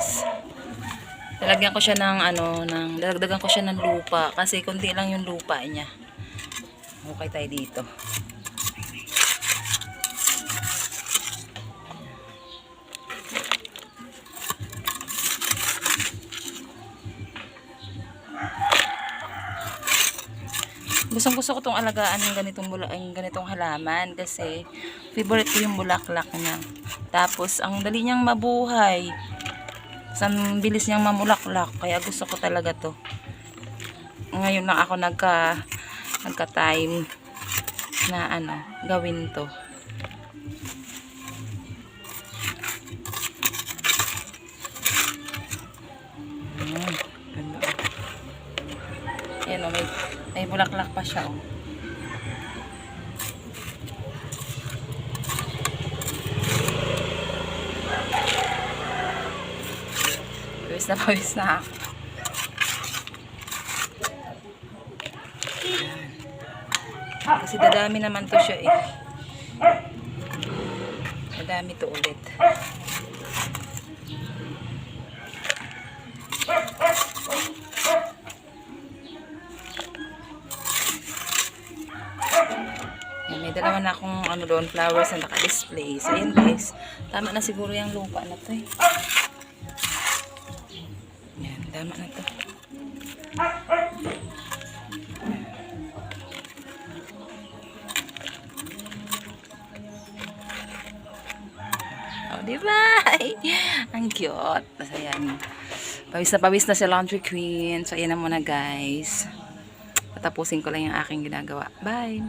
guys. Lalagyan ko siya ng ano, ng, lalagdagan ko siya ng lupa kasi konti lang yung lupa niya. Okay tayo dito. Gustong gusto ko tong alagaan ng ganitong bula, ang ganitong halaman kasi favorite ko yung bulaklak niya. Tapos ang dali niyang mabuhay. San bilis niyang mamulaklak kaya gusto ko talaga to. Ngayon lang ako nagka nagka time na ano, gawin to. Ayan o, may, may bulaklak pa siya oh. Pawis na pawis na ako. Kasi dadami naman to siya eh. Dadami to ulit. May dalawa na akong ano doon, flowers na naka-display. So, yun guys. Tama na siguro yung lupa na to eh. Tama na to. Oh, di? Ang cute. So, yan. Pawis na pawis na si Laundry Queen. So, ayan na muna guys. Patapusin ko lang yung aking ginagawa. Bye!